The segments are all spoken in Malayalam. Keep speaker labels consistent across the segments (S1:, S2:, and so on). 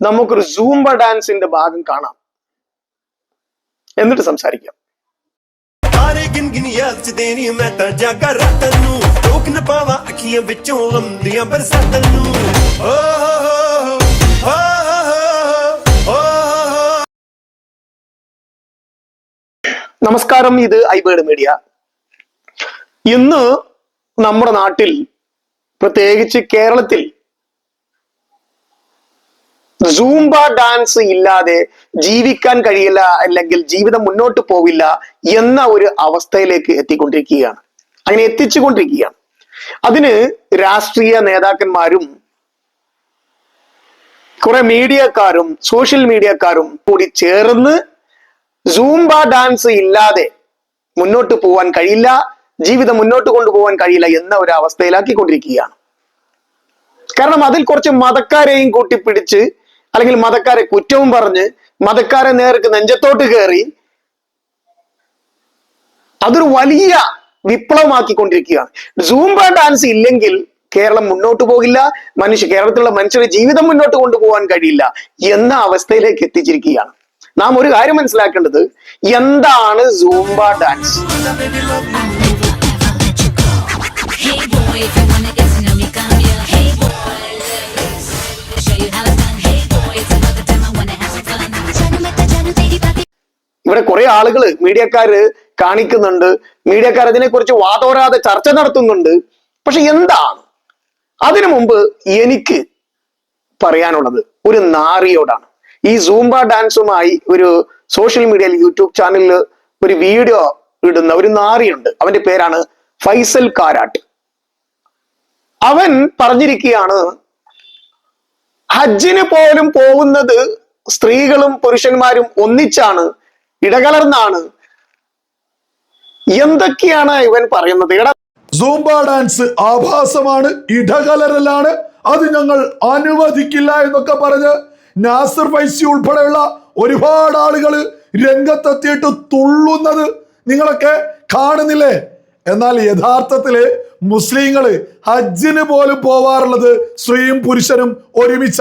S1: നമുക്കൊരു സൂംബ ഡാൻസിന്റെ ഭാഗം കാണാം എന്നിട്ട് സംസാരിക്കാം
S2: ਤਾਰੇ ਗਿਣ ਗਿਣ ਯਾਦ ਚ ਦੇਣੀ ਮੈਂ ਤਾਂ ਜਾਗਾ ਰਾਤਾਂ ਨੂੰ ਰੋਕ ਨਾ ਪਾਵਾਂ ਅੱਖੀਆਂ ਵਿੱਚੋਂ ਆਉਂਦੀਆਂ ਬਰਸਾਤਾਂ ਨੂੰ ਓ ਹੋ ਹੋ ਹੋ ਓ ਹੋ ਹੋ
S1: നമസ്കാരം ഇത് ഐബേഡ് മീഡിയ ഇന്ന് നമ്മുടെ നാട്ടിൽ പ്രത്യേകിച്ച് കേരളത്തിൽ സൂംബ ഡാൻസ് ഇല്ലാതെ ജീവിക്കാൻ കഴിയില്ല അല്ലെങ്കിൽ ജീവിതം മുന്നോട്ട് പോവില്ല എന്ന ഒരു അവസ്ഥയിലേക്ക് എത്തിക്കൊണ്ടിരിക്കുകയാണ്. അങ്ങനെ എത്തിച്ചുകൊണ്ടിരിക്കുകയാണ്. അതിന് രാഷ്ട്രീയ നേതാക്കന്മാരും കുറെ മീഡിയക്കാരും സോഷ്യൽ മീഡിയക്കാരും കൂടി ചേർന്ന് സൂംബ ഡാൻസ് ഇല്ലാതെ മുന്നോട്ട് പോവാൻ കഴിയില്ല ജീവിതം മുന്നോട്ട് കൊണ്ടുപോകാൻ കഴിയില്ല എന്ന ഒരു അവസ്ഥയിലാക്കിക്കൊണ്ടിരിക്കുകയാണ്. കാരണം അതിൽ കുറച്ച് മതക്കാരെയും കൂട്ടിപ്പിടിച്ച് അല്ലെങ്കിൽ മതക്കാരെ കുറ്റവും പറഞ്ഞ് മതക്കാരെ നേർക്ക് നെഞ്ചത്തോട്ട് കയറി അതൊരു വലിയ വിപ്ലവമാക്കിക്കൊണ്ടിരിക്കുകയാണ്. സൂംബ ഡാൻസ് ഇല്ലെങ്കിൽ കേരളം മുന്നോട്ട് പോകില്ല മനുഷ്യ കേരളത്തിലുള്ള മനുഷ്യരുടെ ജീവിതം മുന്നോട്ട് കൊണ്ടുപോകാൻ കഴിയില്ല എന്ന അവസ്ഥയിലേക്ക് എത്തിച്ചിരിക്കുകയാണ്. നാം ഒരു കാര്യം മനസ്സിലാക്കേണ്ടത് എന്താണ് സൂംബ ഡാൻസ് ഇവിടെ കുറെ ആളുകൾ മീഡിയക്കാര് കാണിക്കുന്നുണ്ട്. മീഡിയക്കാർ അതിനെക്കുറിച്ച് വാതോരാതെ ചർച്ച നടത്തുന്നുണ്ട്. പക്ഷെ എന്താണ്? അതിനു മുമ്പ് എനിക്ക് പറയാനുള്ളത് ഒരു നാറിയോടാണ്. ഈ സൂംബ ഡാൻസുമായി ഒരു സോഷ്യൽ മീഡിയയിൽ യൂട്യൂബ് ചാനലിൽ ഒരു വീഡിയോ ഇടുന്ന ഒരു നാറിയുണ്ട്. അവന്റെ പേരാണ് ഫൈസൽ കാരാട്ട്. അവൻ പറഞ്ഞിരിക്കുകയാണ് ഹജ്ജിന് പോലും പോകുന്നത് സ്ത്രീകളും പുരുഷന്മാരും ഒന്നിച്ചാണ് ഇടകലർന്നാണ്. എന്തൊക്കെയാണ് ഇവൻ പറയുന്നത്? ഇട
S3: സൂംബ ഡാൻസ് ആഭാസമാണ് ഇടകലരലാണ്. അത് ഞങ്ങൾ അനുവദിക്കില്ല എന്നൊക്കെ പറഞ്ഞ് നാസർ ഫൈസി ഉൾപ്പെടെയുള്ള ഒരുപാട് ആളുകൾ രംഗത്തെത്തിയിട്ട് തുള്ളുന്നത് നിങ്ങളൊക്കെ കാണുന്നില്ലേ? എന്നാൽ യഥാർത്ഥത്തിൽ മുസ്ലിങ്ങൾ ഹജ്ജിന് പോലും പോവാറുള്ളത് സ്ത്രീയും പുരുഷനും ഒരുമിച്ച.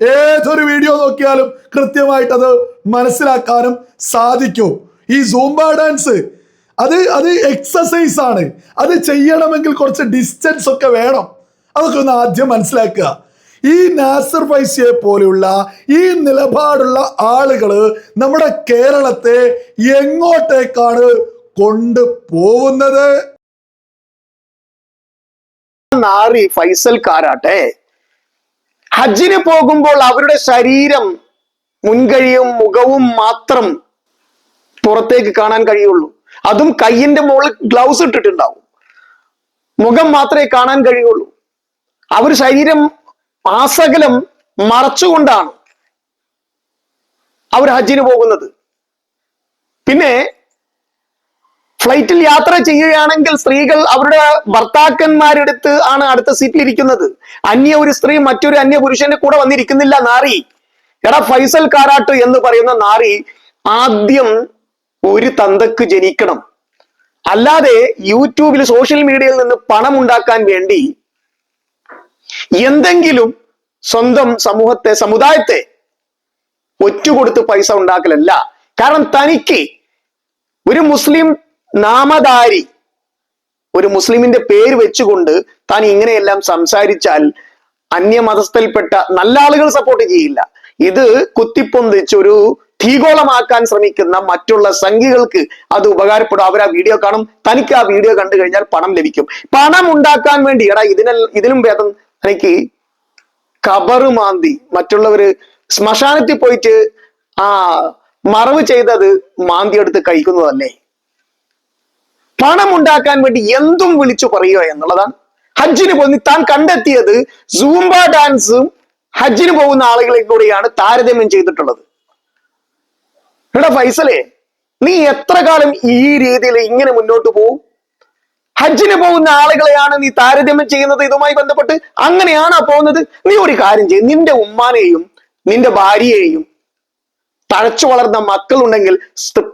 S3: ഏതൊരു വീഡിയോ നോക്കിയാലും കൃത്യമായിട്ട് അത് മനസ്സിലാക്കാനും സാധിക്കും. ഈ സൂംബ ഡാൻസ് അത് അത് എക്സസൈസ് ആണ്. അത് ചെയ്യണമെങ്കിൽ കുറച്ച് ഡിസ്റ്റൻസ് ഒക്കെ വേണം. അതൊക്കെ ഒന്ന് ആദ്യം മനസ്സിലാക്കുക. ഈ നാസർ ഫൈസിയെ പോലെയുള്ള ഈ നിലപാടുള്ള ആളുകൾ നമ്മുടെ കേരളത്തെ എങ്ങോട്ടേക്കാണ്
S1: കൊണ്ടുപോകുന്നത് ഫൈസൽ കാരാട്ടെ. ഹജ്ജിന് പോകുമ്പോൾ അവരുടെ ശരീരം മുൻകഴിയും മുഖവും മാത്രം പുറത്തേക്ക് കാണാൻ കഴിയുള്ളൂ. അതും കയ്യിന്റെ മുകളിൽ ഗ്ലൗസ് ഇട്ടിട്ടുണ്ടാവും. മുഖം മാത്രമേ കാണാൻ കഴിയുള്ളൂ. അവർ ശരീരം ആസകലം മറച്ചുകൊണ്ടാണ് അവർ ഹജ്ജിന് പോകുന്നത് പിന്നെ ഫ്ലൈറ്റിൽ യാത്ര ചെയ്യുകയാണെങ്കിൽ സ്ത്രീകൾ അവരുടെ ഭർത്താക്കന്മാരെടുത്ത് ആണ് അടുത്ത സീറ്റിൽ ഇരിക്കുന്നത്. അന്യ ഒരു സ്ത്രീ മറ്റൊരു അന്യ പുരുഷന്റെ കൂടെ വന്നിരിക്കുന്നില്ല നാറി. എടാ ഫൈസൽ കാരാട്ട് എന്ന് പറയുന്ന നാറി ആദ്യം ഒരു തന്തക്ക് ജനിക്കണം. അല്ലാതെ യൂട്യൂബിൽ സോഷ്യൽ മീഡിയയിൽ നിന്ന് പണം ഉണ്ടാക്കാൻ വേണ്ടി എന്തെങ്കിലും സ്വന്തം സമൂഹത്തെ സമുദായത്തെ ഒറ്റുകൊടുത്ത് പൈസ ഉണ്ടാക്കലല്ല. കാരണം തനിക്ക് ഒരു മുസ്ലിം നാമധാരി. ഒരു മുസ്ലിമിന്റെ പേര് വെച്ചുകൊണ്ട് താൻ ഇങ്ങനെയെല്ലാം സംസാരിച്ചാൽ അന്യമതസ്ഥയിൽപ്പെട്ട നല്ല ആളുകൾ സപ്പോർട്ട് ചെയ്യില്ല. ഇത് കുത്തിപ്പൊന്തിച്ച് ഒരു തീഗോളമാക്കാൻ ശ്രമിക്കുന്ന മറ്റുള്ള സംഘികൾക്ക് അത് ഉപകാരപ്പെടും. അവർ ആ വീഡിയോ കാണും. തനിക്ക് ആ വീഡിയോ കണ്ടു കഴിഞ്ഞാൽ പണം ലഭിക്കും. പണം ഉണ്ടാക്കാൻ വേണ്ടി എടാ ഇതിനെ ഇതിലും ഭേദം തനിക്ക് കബറ് മാന്തി മറ്റുള്ളവര് ശ്മശാനത്തിൽ പോയിട്ട് ആ മറവ് ചെയ്തത് മാന്തി എടുത്ത് കഴിക്കുന്നതല്ലേ? പണം ഉണ്ടാക്കാൻ വേണ്ടി എന്തും വിളിച്ചു പറയുക എന്നുള്ളതാണ്. ഹജ്ജിന് പോയി താൻ കണ്ടെത്തിയത് സൂംബ ഡാൻസും ഹജ്ജിന് പോകുന്ന ആളുകളെ കൂടെയാണ് താരതമ്യം ചെയ്തിട്ടുള്ളത്. എടാ ഫൈസലേ നീ എത്ര കാലം ഈ രീതിയിൽ ഇങ്ങനെ മുന്നോട്ട് പോകും ഹജ്ജിന് പോകുന്ന ആളുകളെയാണ് നീ താരതമ്യം ചെയ്യുന്നത് ഇതുമായി ബന്ധപ്പെട്ട്? അങ്ങനെയാണോ പോകുന്നത്? നീ ഒരു കാര്യം ചെയ്യും. നിന്റെ ഉമ്മാനെയും നിന്റെ ഭാര്യയെയും തഴച്ചു വളർന്ന മക്കളുണ്ടെങ്കിൽ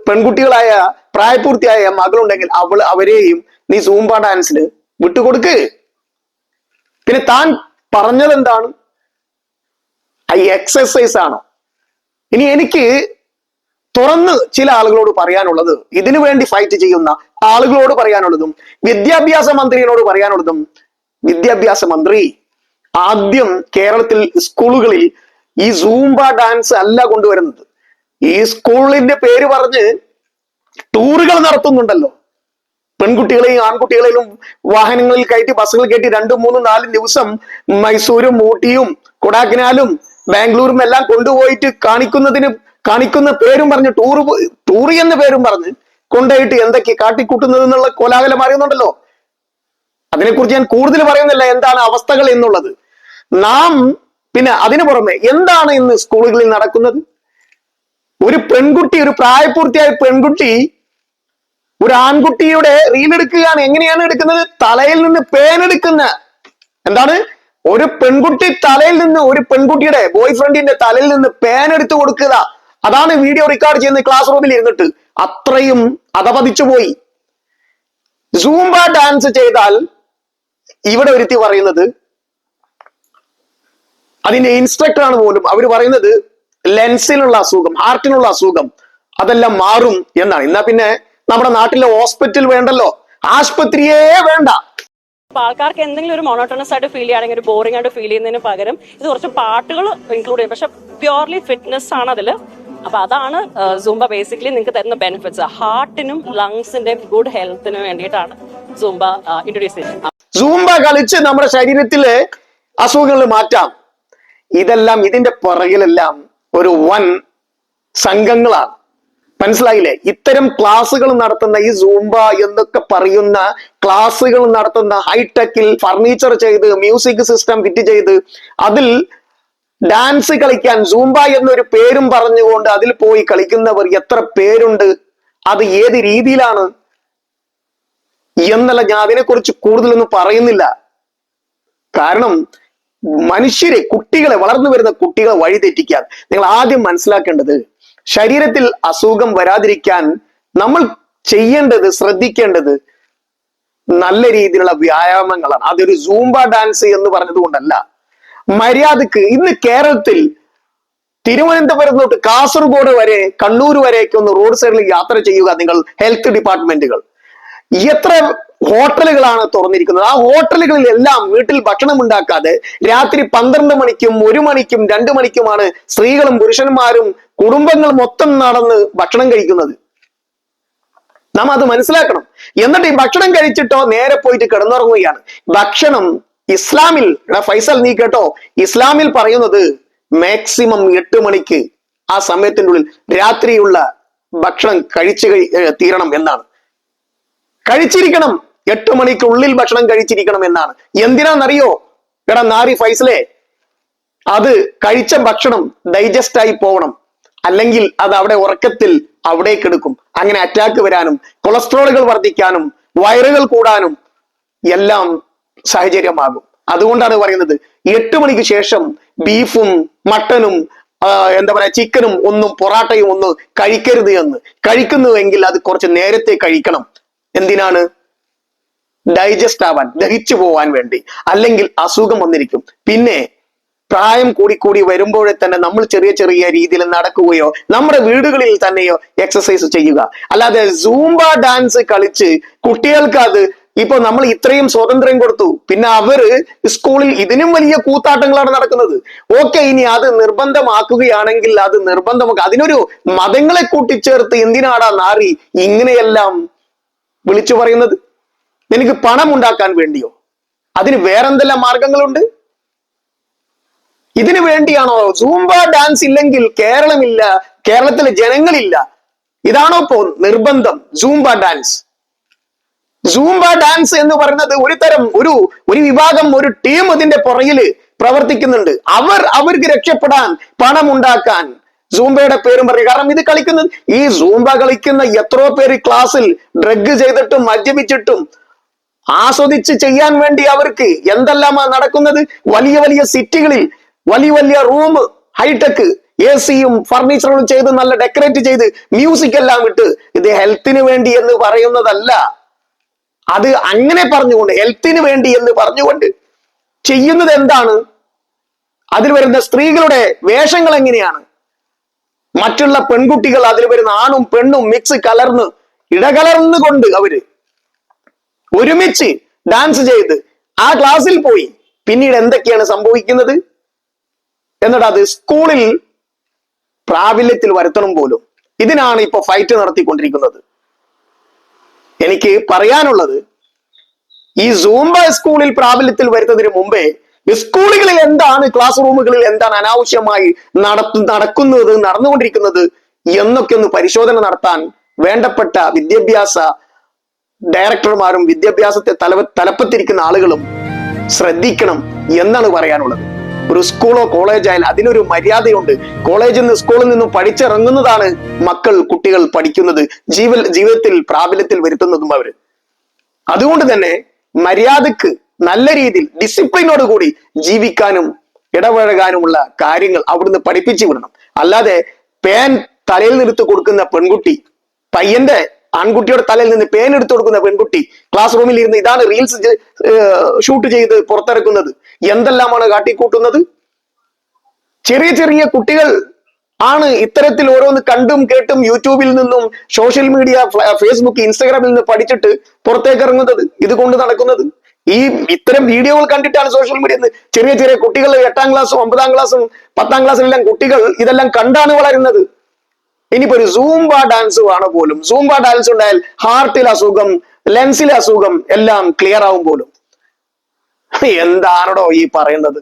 S1: പെൺകുട്ടികളായ പ്രായപൂർത്തിയായ മകളുണ്ടെങ്കിൽ അവൾ അവരെയും നീ സൂമ്പ ഡാൻസിന് വിട്ടുകൊടുക്ക്. പിന്നെ താൻ പറഞ്ഞത് എന്താണ്? ഐ എക്സസൈസ് ആണോ? ഇനി എനിക്ക് തുറന്ന് ചില ആളുകളോട് പറയാനുള്ളത് ഇതിനു വേണ്ടി ഫൈറ്റ് ചെയ്യുന്ന ആളുകളോട് പറയാനുള്ളതും വിദ്യാഭ്യാസ മന്ത്രിയോട് പറയാനുള്ളതും വിദ്യാഭ്യാസ മന്ത്രി ആദ്യം കേരളത്തിൽ സ്കൂളുകളിൽ ഈ സൂംബ ഡാൻസ് അല്ല കൊണ്ടുവരുന്നത്. ഈ സ്കൂളിന്റെ പേര് പറഞ്ഞ് ടൂറുകൾ നടത്തുന്നുണ്ടല്ലോ. പെൺകുട്ടികളെയും ആൺകുട്ടികളെയും വാഹനങ്ങളിൽ കയറ്റി ബസ്സുകളിൽ കയറ്റി രണ്ടും മൂന്നും നാലും ദിവസം മൈസൂരും ഊട്ടിയും കൊടാക്കിനാലും ബാംഗ്ലൂരും എല്ലാം കൊണ്ടുപോയിട്ട് കാണിക്കുന്നതിന് കാണിക്കുന്ന പേരും പറഞ്ഞ് ടൂർ ടൂർ എന്ന പേരും പറഞ്ഞ് കൊണ്ടുപോയിട്ട് എന്തൊക്കെ കാട്ടിക്കൂട്ടുന്നത് എന്നുള്ള കോലാഹലം അറിയുന്നുണ്ടല്ലോ. അതിനെക്കുറിച്ച് ഞാൻ കൂടുതൽ പറയുന്നില്ല എന്താണ് അവസ്ഥകൾ എന്നുള്ളത്. നാം പിന്നെ അതിനു പുറമെ എന്താണ് ഇന്ന് സ്കൂളുകളിൽ നടക്കുന്നത്? ഒരു പെൺകുട്ടി ഒരു പ്രായപൂർത്തിയായ പെൺകുട്ടി ഒരു ആൺകുട്ടിയുടെ റീൽ എടുക്കുകയാണ്. എങ്ങനെയാണ് എടുക്കുന്നത്? തലയിൽ നിന്ന് പേനെടുക്കുന്ന എന്താണ്? ഒരു പെൺകുട്ടി തലയിൽ നിന്ന് ഒരു പെൺകുട്ടിയുടെ ബോയ് ഫ്രണ്ടിന്റെ തലയിൽ നിന്ന് പേൻ എടുത്തു കൊടുക്കുക. അതാണ് വീഡിയോ റെക്കോർഡ് ചെയ്യുന്നത് ക്ലാസ് റൂമിൽ ഇരുന്നിട്ട്. അത്രയും അതപതിച്ചു പോയി. സൂംബ ഡാൻസ് ചെയ്താൽ ഇവിടെ ഒരുത്തി പറയുന്നത് അതിന്റെ ഇൻസ്ട്രക്ടർ ആണ് പോലും. അവർ പറയുന്നത് ലെൻസിനുള്ള അസുഖം ഹാർട്ടിനുള്ള അസുഖം അതെല്ലാം മാറും എന്നാണ്. എന്നാ പിന്നെ നമ്മുടെ നാട്ടിലെ ഹോസ്പിറ്റൽ വേണ്ടല്ലോ. ആശുപത്രിയേ വേണ്ട.
S4: അപ്പൊ ആൾക്കാർക്ക് എന്തെങ്കിലും ഒരു മോണോട്ടോണസ് ആയിട്ട് ഫീൽ ചെയ്യുകയാണെങ്കിൽ ഒരു ബോറിംഗ് ആയിട്ട് ഫീൽ ചെയ്യുന്നതിന് പകരം ഇത് കുറച്ച് പാട്ടുകൾ ഇൻക്ലൂഡ് ചെയ്യും. പക്ഷെ പ്യുവർലി ഫിറ്റ്നസ് ആണ് അതിൽ. അപ്പൊ അതാണ് സൂംബ ബേസിക്കലി നിങ്ങൾക്ക് തരുന്ന ബെനിഫിറ്റ്സ് ഹാർട്ടിനും ലങ്സിന്റെയും ഗുഡ് ഹെൽത്തിനും വേണ്ടിയിട്ടാണ് സൂംബ ഇൻട്രൊഡ്യൂസ് ചെയ്യുന്നത്.
S1: സൂംബ കളിച്ച് നമ്മുടെ ശരീരത്തിലെ അസുഖങ്ങൾ മാറ്റാം. ഇതെല്ലാം ഇതിന്റെ പുറകിലെല്ലാം ഒരു വൻ സംഘങ്ങളാണ്. മനസ്സിലായില്ലേ? ഇത്തരം ക്ലാസ്സുകൾ നടത്തുന്ന ഈ സൂംബ എന്നൊക്കെ പറയുന്ന ക്ലാസ്സുകൾ നടത്തുന്ന ഹൈടെക്കിൽ ഫർണിച്ചർ ചെയ്ത് മ്യൂസിക് സിസ്റ്റം ഫിറ്റ് ചെയ്ത് അതിൽ ഡാൻസ് കളിക്കാൻ സൂംബ എന്നൊരു പേരും പറഞ്ഞുകൊണ്ട് അതിൽ പോയി കളിക്കുന്നവർ എത്ര പേരുണ്ട്? അത് ഏത് രീതിയിലാണ്? എന്നല്ല ഞാൻ അതിനെക്കുറിച്ച് കൂടുതലൊന്നും പറയുന്നില്ല. കാരണം മനുഷ്യരെ കുട്ടികളെ വളർന്നു വരുന്ന കുട്ടികളെ വഴിതെറ്റിക്കാൻ നിങ്ങൾ ആദ്യം മനസ്സിലാക്കേണ്ടത് ശരീരത്തിൽ അസുഖം വരാതിരിക്കാൻ നമ്മൾ ചെയ്യേണ്ടത് ശ്രദ്ധിക്കേണ്ടത് നല്ല രീതിയിലുള്ള വ്യായാമങ്ങളാണ്. അതൊരു സൂംബ ഡാൻസ് എന്ന് പറഞ്ഞത് കൊണ്ടല്ല. മര്യാദയ്ക്ക് ഇന്ന് കേരളത്തിൽ തിരുവനന്തപുരം തൊട്ട് കാസർഗോഡ് വരെ കണ്ണൂർ വരെയൊക്കെ ഒന്ന് റോഡ് സൈഡിൽ യാത്ര ചെയ്യുക നിങ്ങൾ ഹെൽത്ത് ഡിപ്പാർട്ട്മെന്റുകൾ. എത്ര ഹോട്ടലുകളാണ് തുറന്നിരിക്കുന്നത്. ആ ഹോട്ടലുകളിൽ എല്ലാം വീട്ടിൽ ഭക്ഷണം ഉണ്ടാക്കാതെ രാത്രി പന്ത്രണ്ട് മണിക്കും ഒരു മണിക്കും രണ്ടു മണിക്കുമാണ് സ്ത്രീകളും പുരുഷന്മാരും കുടുംബങ്ങൾ മൊത്തം നടന്ന് ഭക്ഷണം കഴിക്കുന്നത്. നാം അത് മനസ്സിലാക്കണം. എന്നിട്ട് ഈ ഭക്ഷണം കഴിച്ചിട്ടോ നേരെ പോയിട്ട് കിടന്നുറങ്ങുകയാണ്. ഭക്ഷണം ഇസ്ലാമിൽ ഫൈസൽ നീ കേട്ടോ ഇസ്ലാമിൽ പറയുന്നത് മാക്സിമം എട്ട് മണിക്ക് ആ സമയത്തിന്റെ ഉള്ളിൽ രാത്രിയുള്ള ഭക്ഷണം കഴിച്ചു തീരണം എന്നാണ്. കഴിച്ചിരിക്കണം. എട്ട് മണിക്കുള്ളിൽ ഭക്ഷണം കഴിച്ചിരിക്കണം എന്നാണ്. എന്തിനാണെന്നറിയോ എടാ നാരി ഫൈസലെ അത് കഴിച്ച ഭക്ഷണം ഡൈജസ്റ്റ് ആയി പോകണം. അല്ലെങ്കിൽ അത് അവിടെ ഉറക്കത്തിൽ അവിടെ എടുക്കും. അങ്ങനെ അറ്റാക്ക് വരാനും കൊളസ്ട്രോളുകൾ വർദ്ധിക്കാനും വയറുകൾ കൂടാനും എല്ലാം സാഹചര്യമാകും. അതുകൊണ്ടാണ് പറയുന്നത്. എട്ട് മണിക്ക് ശേഷം ബീഫും മട്ടനും എന്താ പറയാ ചിക്കനും ഒന്നും പൊറാട്ടയും ഒന്നും കഴിക്കരുത് എന്ന്. കഴിക്കുന്നുവെങ്കിൽ അത് കുറച്ച് നേരത്തെ കഴിക്കണം. എന്തിനാണ്? ഡൈജസ്റ്റ് ആവാൻ ദഹിച്ചു പോവാൻ വേണ്ടി. അല്ലെങ്കിൽ അസുഖം വന്നിരിക്കും. പിന്നെ പ്രായം കൂടി കൂടി വരുമ്പോഴേ തന്നെ നമ്മൾ ചെറിയ ചെറിയ രീതിയിൽ നടക്കുകയോ നമ്മുടെ വീടുകളിൽ തന്നെയോ എക്സസൈസ് ചെയ്യുക. അല്ലാതെ സൂംബ ഡാൻസ് കളിച്ച് കുട്ടികൾക്ക് അത് ഇപ്പൊ നമ്മൾ ഇത്രയും സ്വാതന്ത്ര്യം കൊടുത്തു. പിന്നെ അവർ സ്കൂളിൽ ഇതിനും വലിയ കൂത്താട്ടങ്ങളാണ് നടക്കുന്നത്. ഓക്കെ ഇനി അത് നിർബന്ധമാക്കുകയാണെങ്കിൽ അത് നിർബന്ധമാക്കുക. അതിനൊരു മതങ്ങളെ കൂട്ടിച്ചേർത്ത് എന്തിനാടാ നാറി ഇങ്ങനെയെല്ലാം വിളിച്ചു പറയുന്നത്? നിനക്ക് പണം ഉണ്ടാക്കാൻ വേണ്ടിയോ? അതിന് വേറെന്തെല്ലാം മാർഗങ്ങളുണ്ട്? ഇതിനു വേണ്ടിയാണോ സൂംബ ഡാൻസ് ഇല്ലെങ്കിൽ കേരളമില്ല കേരളത്തിലെ ജനങ്ങളില്ല? ഇതാണോ ഇപ്പോ നിർബന്ധം സൂംബ ഡാൻസ്? സൂംബ ഡാൻസ് എന്ന് പറയുന്നത് ഒരു തരം ഒരു ഒരു വിഭാഗം ഒരു ടീം അതിന്റെ പുറകിൽ പ്രവർത്തിക്കുന്നുണ്ട്. അവർ അവർക്ക് രക്ഷപ്പെടാൻ പണം ഉണ്ടാക്കാൻ. സൂംബയുടെ പേരും പറയും കാരണം ഇത് കളിക്കുന്നത് ഈ സൂംബ കളിക്കുന്ന എത്രയോ പേര് ക്ലാസ്സിൽ ഡ്രഗ് ചെയ്തിട്ടും മദ്യപിച്ചിട്ടും ആസ്വദിച്ച് ചെയ്യാൻ വേണ്ടി അവർക്ക് എന്തെല്ലാമാ നടക്കുന്നത്? വലിയ വലിയ സിറ്റികളിൽ വലിയ വലിയ റൂം ഹൈടെക് എ സിയും ഫർണിച്ചറുകളും ചെയ്ത് നല്ല ഡെക്കറേറ്റ് ചെയ്ത് മ്യൂസിക് എല്ലാം ഇട്ട് ഇത് ഹെൽത്തിന് വേണ്ടി എന്ന് പറയുന്നതല്ല. അത് അങ്ങനെ പറഞ്ഞുകൊണ്ട് ഹെൽത്തിന് വേണ്ടി എന്ന് പറഞ്ഞുകൊണ്ട് ചെയ്യുന്നത് എന്താണ്? അതിൽ വരുന്ന സ്ത്രീകളുടെ വേഷങ്ങൾ എങ്ങനെയാണ്? മറ്റുള്ള പെൺകുട്ടികൾ അതിൽ വരുന്ന ആണും പെണ്ണും മിക്സ് കലർന്ന് ഇടകലർന്നുകൊണ്ട് അവർ ഒരുമിച്ച് ഡാൻസ് ചെയ്ത് ആ ക്ലാസ്സിൽ പോയി. പിന്നീട് എന്തൊക്കെയാണ് സംഭവിക്കുന്നത്? എന്നിട്ട് അത് സ്കൂളിൽ പ്രാബല്യത്തിൽ വരുത്തണം പോലും. ഇതിനാണ് ഇപ്പൊ ഫൈറ്റ് നടത്തിക്കൊണ്ടിരിക്കുന്നത്. എനിക്ക് പറയാനുള്ളത് ഈ സൂംബ സ്കൂളിൽ പ്രാബല്യത്തിൽ വരുന്നതിന് മുമ്പേ സ്കൂളുകളിൽ എന്താണ് ക്ലാസ് റൂമുകളിൽ എന്താണ് അനാവശ്യമായി നടത്തു നടക്കുന്നത് നടന്നുകൊണ്ടിരിക്കുന്നത് എന്നൊക്കെ ഒന്ന് പരിശോധന നടത്താൻ വേണ്ടപ്പെട്ട വിദ്യാഭ്യാസ ഡയറക്ടർമാരും വിദ്യാഭ്യാസത്തെ തല തലപ്പത്തിരിക്കുന്ന ആളുകളും ശ്രദ്ധിക്കണം എന്നാണ് പറയാനുള്ളത്. ഒരു സ്കൂളോ കോളേജോ ആയാലും അതിനൊരു മര്യാദയുണ്ട്. കോളേജിൽ നിന്ന് സ്കൂളിൽ നിന്നും പഠിച്ചിറങ്ങുന്നതാണ് മക്കൾ കുട്ടികൾ പഠിക്കുന്നത് ജീവ ജീവിതത്തിൽ പ്രാബല്യത്തിൽ വരുത്തുന്നതും അവർ. അതുകൊണ്ട് തന്നെ മര്യാദയ്ക്ക് നല്ല രീതിയിൽ ഡിസിപ്ലിനോട് കൂടി ജീവിക്കാനും ഇടപഴകാനുമുള്ള കാര്യങ്ങൾ അവിടുന്ന് പഠിപ്പിച്ചു വിടണം. അല്ലാതെ പേൻ തലയിൽ നിർത്തി കൊടുക്കുന്ന പെൺകുട്ടി പയ്യന്റെ ആൺകുട്ടിയുടെ തലയിൽ നിന്ന് പേൻ എടുത്തു കൊടുക്കുന്ന പെൺകുട്ടി ക്ലാസ് റൂമിൽ ഇരുന്ന് ഇതാണ് റീൽസ് ഷൂട്ട് ചെയ്ത് പുറത്തിറക്കുന്നത്. എന്തെല്ലാമാണ് കാട്ടിക്കൂട്ടുന്നത്? ചെറിയ ചെറിയ കുട്ടികൾ ആണ് ഇത്തരത്തിൽ ഓരോന്ന് കണ്ടും കേട്ടും യൂട്യൂബിൽ നിന്നും സോഷ്യൽ മീഡിയ ഫേസ്ബുക്ക് ഇൻസ്റ്റാഗ്രാമിൽ നിന്ന് പഠിച്ചിട്ട് പുറത്തേക്ക് ഇറങ്ങുന്നത് ഇതുകൊണ്ട് നടക്കുന്നത്. ഈ ഇത്തരം വീഡിയോകൾ കണ്ടിട്ടാണ് സോഷ്യൽ മീഡിയ ചെറിയ ചെറിയ കുട്ടികൾ എട്ടാം ക്ലാസ്സും ഒമ്പതാം ക്ലാസ്സും പത്താം ക്ലാസ്സിലെല്ലാം കുട്ടികൾ ഇതെല്ലാം കണ്ടാണ് വളരുന്നത്. ഇനിയിപ്പോ ഒരു സൂംബ ഡാൻസ് ആണ് പോലും സൂംബ ഡാൻസ് ഉണ്ടായാൽ ഹാർട്ടിൽ അസുഖം ലെൻസിലെ അസുഖം എല്ലാം ക്ലിയർ ആവും പോലും. എന്താണോ ഈ പറയുന്നത്?